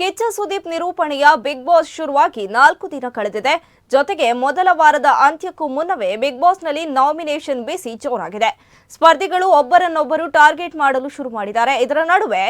ಕಿಚ್ಚ ಸುದೀಪ್ ನಿರೂಪಣೆಯ big Boss ಶುರುವಾಗಿ ನಾಲ್ಕು ದಿನ ಕಳೆದಿದೆ. ಜೊತೆಗೆ ಮೊದಲ ವಾರದ ಅಂತ್ಯಕ್ಕೂ ಮುನ್ನವೇ ಬಿಗ್ ಬಾಸ್ನಲ್ಲಿ ನಾಮಿನೇಷನ್ ಬಿಸಿ ಜೋರಾಗಿದೆ. ಸ್ಪರ್ಧಿಗಳು ಒಬ್ಬರನ್ನೊಬ್ಬರು ಟಾರ್ಗೆಟ್ ಮಾಡಲು ಶುರು ಮಾಡಿದ್ದಾರೆ. ಇದರ ನಡುವೆ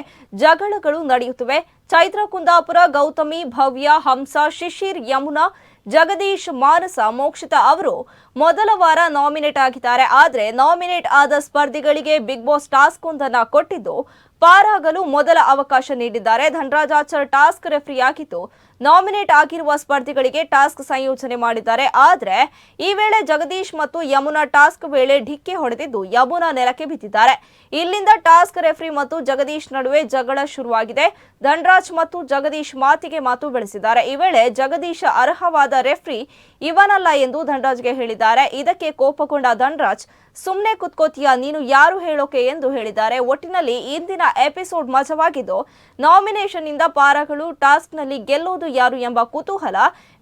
ಜಗಳಗಳು ನಡೆಯುತ್ತಿವೆ. ಚೈತ್ರ ಕುಂದಾಪುರ ಗೌತಮಿ, ಭವ್ಯ, ಹಂಸ, ಶಿಶಿರ್, ಯಮುನಾ, ಜಗದೀಶ್, ಮಾನಸ, ಮೋಕ್ಷಿತ ಅವರು ಮೊದಲ ವಾರ ನಾಮಿನೇಟ್ ಆಗಿದ್ದಾರೆ. ಆದರೆ ನಾಮಿನೇಟ್ ಆದ ಸ್ಪರ್ಧಿಗಳಿಗೆ ಬಿಗ್ ಬಾಸ್ ಟಾಸ್ಕ್ ಒಂದನ್ನು ಕೊಟ್ಟಿದ್ದು ಪಾರಾಗಲು ಮೊದಲ ಅವಕಾಶ ನೀಡಿದ್ದಾರೆ. ಧನರಾಜಾಚರ್ ಟಾಸ್ಕ್ ರೆಫ್ರಿ ಆಗಿದ್ದು, ನಾಮಿನೇಟ್ ಆಗಿರುವ ಸ್ಪರ್ಧಿಗಳಿಗೆ ಟಾಸ್ಕ್ ಸಂಯೋಜನೆ ಮಾಡಿದ್ದಾರೆ. ಆದರೆ, ಈ ವೇಳೆ ಜಗದೀಶ್ ಮತ್ತು ಯಮುನಾ ಟಾಸ್ಕ್ ವೇಳೆ ಢಿಕ್ಕಿ ಹೊಡೆದಿದ್ದು, ಯಮುನಾ ನೆಲಕ್ಕೆ ಬಿದ್ದಿದ್ದಾರೆ. ಇಲ್ಲಿಂದ ಟಾಸ್ಕ್ ರೆಫ್ರಿ ಮತ್ತು ಜಗದೀಶ್ ನಡುವೆ ಜಗಳ ಶುರುವಾಗಿದೆ. ಧನರಾಜ್ ಮತ್ತು ಜಗದೀಶ್ ಮಾತಿಗೆ ಮಾತು ಬೆಳೆಸಿದ್ದಾರೆ. ಈ ವೇಳೆ ಜಗದೀಶ್ ಅರ್ಹವಾದ ರೆಫ್ರಿ ಇವನಲ್ಲ ಎಂದು ಧನರಾಜ್ಗೆ ಹೇಳಿದ್ದಾರೆ. ಇದಕ್ಕೆ ಕೋಪಗೊಂಡ ಧನರಾಜ್ ಸುಮ್ಮನೆ ಕುತ್ಕೋತೀಯ, ನೀನು ಯಾರು ಹೇಳೋಕೆ ಎಂದು ಹೇಳಿದ್ದಾರೆ. ಒಟ್ಟಿನಲ್ಲಿ ಇಂದಿನ ಎಪಿಸೋಡ್ ಮಜವಾಗಿದ್ದು ನಾಮಿನೇಷನ್ ಇಂದ ಪಾರಗಳು ಟಾಸ್ಕ್ನಲ್ಲಿ ಗೆಲ್ಲೋದು ಯಾರು ಎಂಬ ಕುತೂಹಲ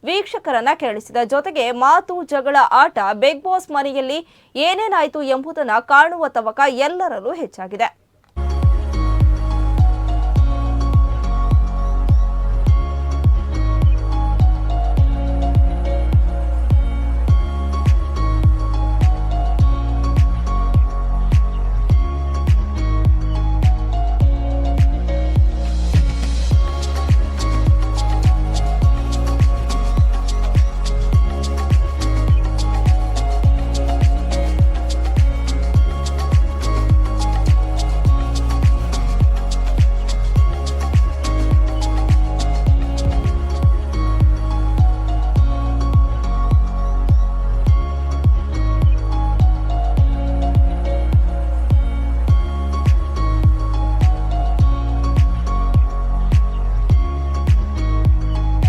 ವೀಕ್ಷಕರನ್ನ ಕೆರಳಿಸಿದ ಜೊತೆಗೆ ಮಾತು ಜಗಳ ಆಟ, ಬಿಗ್ ಬಾಸ್ ಮನೆಯಲ್ಲಿ ಏನೇನಾಯಿತು ಎಂಬುದನ್ನು ಕಾಣುವ ತವಕ ಎಲ್ಲರಲ್ಲೂ ಹೆಚ್ಚಾಗಿದೆ.